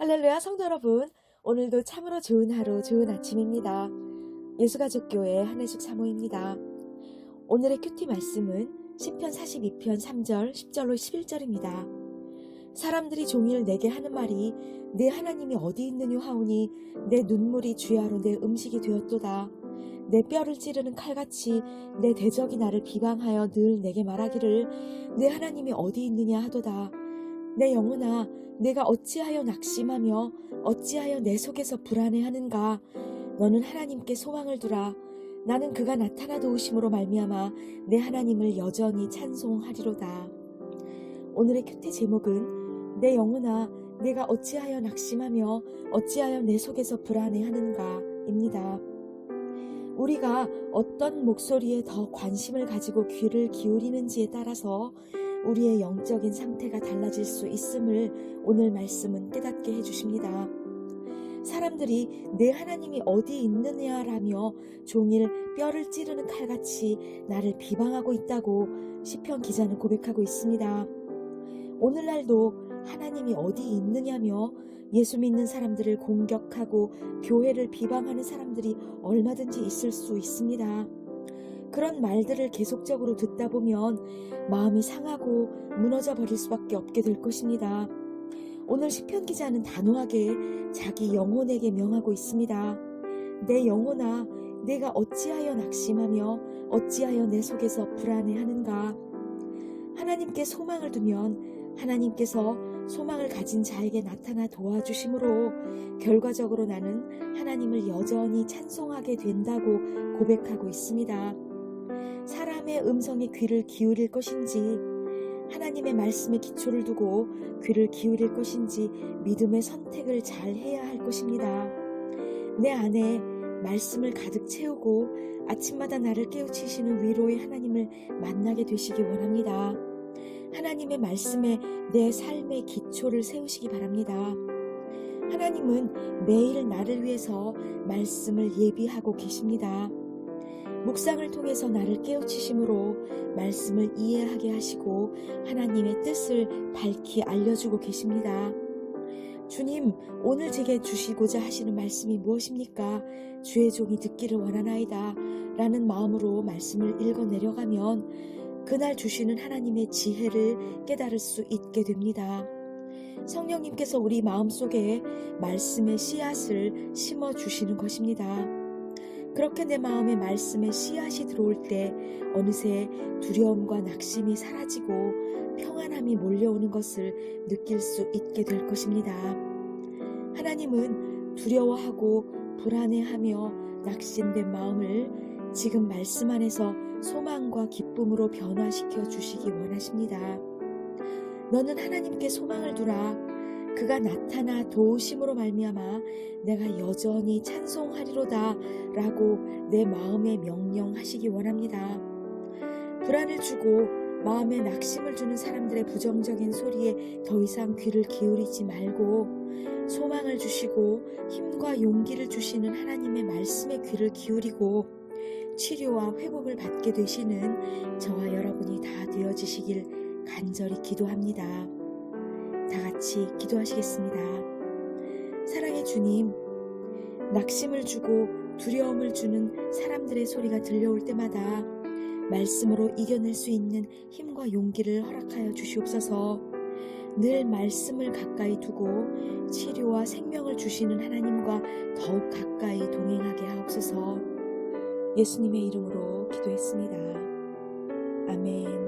할렐루야 성도 여러분. 오늘도 참으로 좋은 하루 좋은 아침입니다. 예수가족교회 한혜숙 사모입니다. 오늘의 큐티 말씀은 10편 42편 3절 10절로 11절입니다. 사람들이 종일 내게 하는 말이 내 하나님이 어디 있느냐 하오니 내 눈물이 주야로 내 음식이 되었도다. 내 뼈를 찌르는 칼같이 내 대적이 나를 비방하여 늘 내게 말하기를 내 하나님이 어디 있느냐 하도다 내 영혼아 내가 어찌하여 낙심하며 어찌하여 내 속에서 불안해하는가? 너는 하나님께 소망을 두라. 나는 그가 나타나 도우심으로 말미암아 내 하나님을 여전히 찬송하리로다. 오늘의 큐티 제목은 내 영혼아 내가 어찌하여 낙심하며 어찌하여 내 속에서 불안해하는가입니다. 우리가 어떤 목소리에 더 관심을 가지고 귀를 기울이는지에 따라서 우리의 영적인 상태가 달라질 수 있음을 오늘 말씀은 깨닫게 해주십니다. 사람들이 내 하나님이 어디 있느냐라며 종일 뼈를 찌르는 칼같이 나를 비방하고 있다고 시편 기자는 고백하고 있습니다. 오늘날도 하나님이 어디 있느냐며 예수 믿는 사람들을 공격하고 교회를 비방하는 사람들이 얼마든지 있을 수 있습니다. 그런 말들을 계속적으로 듣다 보면 마음이 상하고 무너져 버릴 수밖에 없게 될 것입니다. 오늘 시편 기자는 단호하게 자기 영혼에게 명하고 있습니다. 내 영혼아, 내가 어찌하여 낙심하며 어찌하여 내 속에서 불안해하는가? 하나님께 소망을 두면 하나님께서 소망을 가진 자에게 나타나 도와주심으로 결과적으로 나는 하나님을 여전히 찬송하게 된다고 고백하고 있습니다. 사람의 음성에 귀를 기울일 것인지 하나님의 말씀에 기초를 두고 귀를 기울일 것인지 믿음의 선택을 잘 해야 할 것입니다. 내 안에 말씀을 가득 채우고 아침마다 나를 깨우치시는 위로의 하나님을 만나게 되시기 원합니다. 하나님의 말씀에 내 삶의 기초를 세우시기 바랍니다. 하나님은 매일 나를 위해서 말씀을 예비하고 계십니다. 묵상을 통해서 나를 깨우치심으로 말씀을 이해하게 하시고 하나님의 뜻을 밝히 알려주고 계십니다. 주님, 오늘 제게 주시고자 하시는 말씀이 무엇입니까? 주의 종이 듣기를 원하나이다. 라는 마음으로 말씀을 읽어 내려가면 그날 주시는 하나님의 지혜를 깨달을 수 있게 됩니다. 성령님께서 우리 마음속에 말씀의 씨앗을 심어 주시는 것입니다. 그렇게 내 마음에 말씀의 씨앗이 들어올 때 어느새 두려움과 낙심이 사라지고 평안함이 몰려오는 것을 느낄 수 있게 될 것입니다. 하나님은 두려워하고 불안해하며 낙심된 마음을 지금 말씀 안에서 소망과 기쁨으로 변화시켜 주시기 원하십니다. 너는 하나님께 소망을 두라. 그가 나타나 도우심으로 말미암아 내가 여전히 찬송하리로다 라고 내 마음에 명령하시기 원합니다. 불안을 주고 마음에 낙심을 주는 사람들의 부정적인 소리에 더 이상 귀를 기울이지 말고 소망을 주시고 힘과 용기를 주시는 하나님의 말씀에 귀를 기울이고 치료와 회복을 받게 되시는 저와 여러분이 다 되어지시길 간절히 기도합니다. 다 같이 기도하시겠습니다. 사랑의 주님, 낙심을 주고 두려움을 주는 사람들의 소리가 들려올 때마다 말씀으로 이겨낼 수 있는 힘과 용기를 허락하여 주시옵소서. 늘 말씀을 가까이 두고 치료와 생명을 주시는 하나님과 더욱 가까이 동행하게 하옵소서. 예수님의 이름으로 기도했습니다. 아멘.